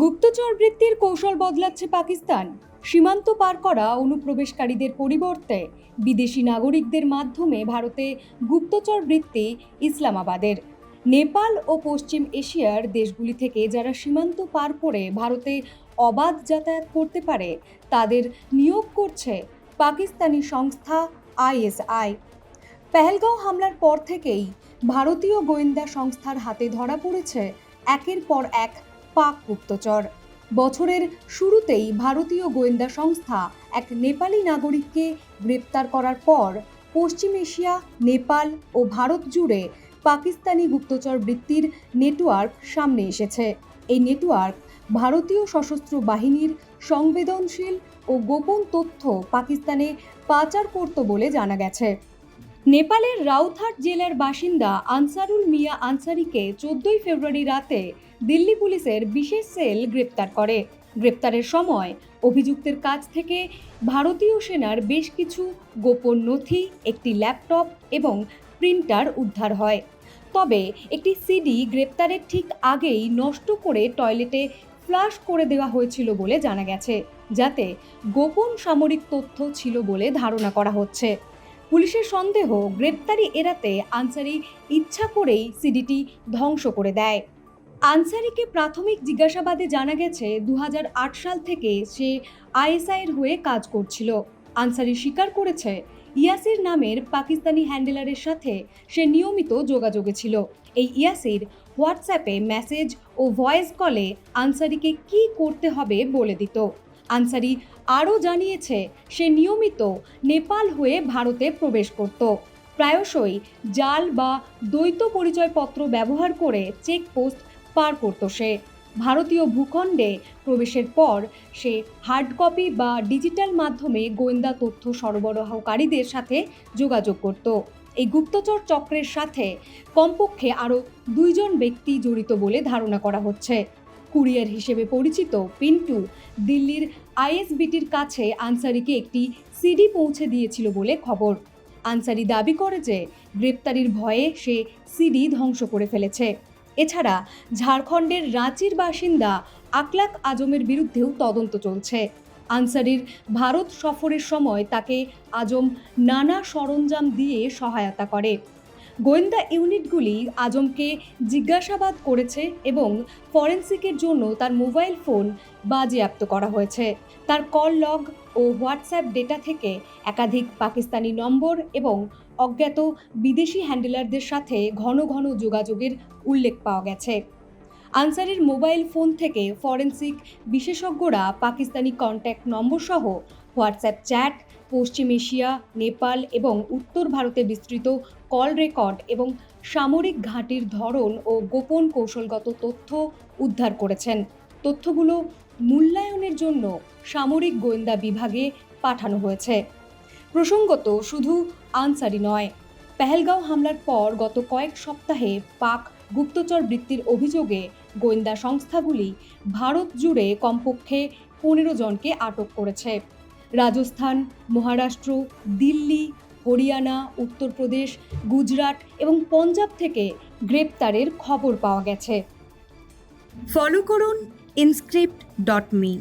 গুপ্তচর বৃত্তির কৌশল বদলাচ্ছে পাকিস্তান। সীমান্ত পার করা অনুপ্রবেশকারীদের পরিবর্তে বিদেশি নাগরিকদের মাধ্যমে ভারতে গুপ্তচর বৃত্তি ইসলামাবাদের। নেপাল ও পশ্চিম এশিয়ার দেশগুলি থেকে যারা সীমান্ত পার করে ভারতে অবাধ যাতায়াত করতে পারে, তাদের নিয়োগ করছে পাকিস্তানি সংস্থা আইএসআই। পেহেলগাঁও হামলার পর থেকেই ভারতীয় গোয়েন্দা সংস্থার হাতে ধরা পড়েছে একের পর এক পাক গুপ্তচর। বছরের শুরুতেই ভারতীয় গোয়েন্দা সংস্থা এক নেপালি নাগরিককে গ্রেপ্তার করার পর পশ্চিম এশিয়া, নেপাল ও ভারত জুড়ে পাকিস্তানি গুপ্তচর বৃত্তির নেটওয়ার্ক সামনে এসেছে। এই নেটওয়ার্ক ভারতীয় সশস্ত্র বাহিনীর সংবেদনশীল ও গোপন তথ্য পাকিস্তানে পাচার করত বলে জানা গেছে। নেপালের রাউথাট জেলার বাসিন্দা আনসারুল মিয়া আনসারিকে চোদ্দই ফেব্রুয়ারি রাতে দিল্লি পুলিশের বিশেষ সেল গ্রেপ্তার করে। গ্রেপ্তারের সময় অভিযুক্তের কাছ থেকে ভারতীয় সেনার বেশ কিছু গোপন নথি, একটি ল্যাপটপ এবং প্রিন্টার উদ্ধার হয়। তবে একটি সিডি গ্রেপ্তারের ঠিক আগেই নষ্ট করে টয়লেটে ফ্লাশ করে দেওয়া হয়েছিল বলে জানা গেছে, যাতে গোপন সামরিক তথ্য ছিল বলে ধারণা করা হচ্ছে। পুলিশের সন্দেহ গ্রেপ্তারি এড়াতে আনসারি ইচ্ছা করেই সিডিটি ধ্বংস করে দেয়। আনসারিকে প্রাথমিক জিজ্ঞাসাবাদে জানা গেছে দু হাজার আট সাল থেকে সে আইএসআইয়ের হয়ে কাজ করছিল। আনসারি স্বীকার করেছে, ইয়াসির নামের পাকিস্তানি হ্যান্ডেলারের সাথে সে নিয়মিত যোগাযোগে ছিল। এই ইয়াসির হোয়াটসঅ্যাপে মেসেজ ও ভয়েস কলে আনসারিকে কি করতে হবে বলে দিত। আনসারি আরও জানিয়েছে, সে নিয়মিত নেপাল হয়ে ভারতে প্রবেশ করত। প্রায়শই জাল বা দ্বৈত পরিচয়পত্র ব্যবহার করে চেকপোস্ট পার করত সে। ভারতীয় ভূখণ্ডে প্রবেশের পর সে হার্ড কপি বা ডিজিটাল মাধ্যমে গোয়েন্দা তথ্য সরবরাহকারীদের সাথে যোগাযোগ করত। এই গুপ্তচর চক্রের সাথে কমপক্ষে আরও দুইজন ব্যক্তি জড়িত বলে ধারণা করা হচ্ছে। কুরিয়ার হিসেবে পরিচিত পিন্টু দিল্লির আইএসবিটির কাছে আনসারিকে একটি সিডি পৌঁছে দিয়েছিল বলে খবর। আনসারি দাবি করে যে, গ্রেপ্তারির ভয়ে সে সিডি ধ্বংস করে ফেলেছে। এছাড়া, ঝাড়খণ্ডের রাঁচির বাসিন্দা আকলাক আজমের বিরুদ্ধেও তদন্ত চলছে। আনসারির ভারত সফরের সময় তাকে আজম নানা সরঞ্জাম দিয়ে সহায়তা করে। গোয়েন্দা ইউনিটগুলি আজমকে জিজ্ঞাসাবাদ করেছে এবং ফরেন্সিকের জন্য তার মোবাইল ফোন বাজেয়াপ্ত করা হয়েছে। তার কল লগ ও হোয়াটসঅ্যাপ ডেটা থেকে একাধিক পাকিস্তানি নম্বর এবং অজ্ঞাত বিদেশি হ্যান্ডেলারদের সাথে ঘন ঘন যোগাযোগের উল্লেখ পাওয়া গেছে। আনসারের মোবাইল ফোন থেকে ফরেন্সিক বিশেষজ্ঞরা পাকিস্তানি কন্ট্যাক্ট নম্বরসহ হোয়াটসঅ্যাপ চ্যাট পশ্চিম এশিয়া, নেপাল এবং উত্তর ভারতে বিস্তৃত কল রেকর্ড এবং সামরিক ঘাঁটির ধরন ও গোপন কৌশলগত তথ্য উদ্ধার করেছেন। তথ্যগুলো মূল্যায়নের জন্য সামরিক গোয়েন্দা বিভাগে পাঠানো হয়েছে। প্রসঙ্গত, শুধু আনসারি নয়, পেহেলগাঁও হামলার পর গত কয়েক সপ্তাহে পাক গুপ্তচর বৃত্তির অভিযোগে গোয়েন্দা সংস্থাগুলি ভারত জুড়ে কমপক্ষে পনেরো জনকে আটক করেছে। রাজস্থান, মহারাষ্ট্র, দিল্লি, হরিয়ানা, উত্তরপ্রদেশ, গুজরাট এবং পঞ্জাব থেকে গ্রেপ্তারের খবর পাওয়া গেছে। ফলো করুন ইনস্ক্রিপ্ট ডট মি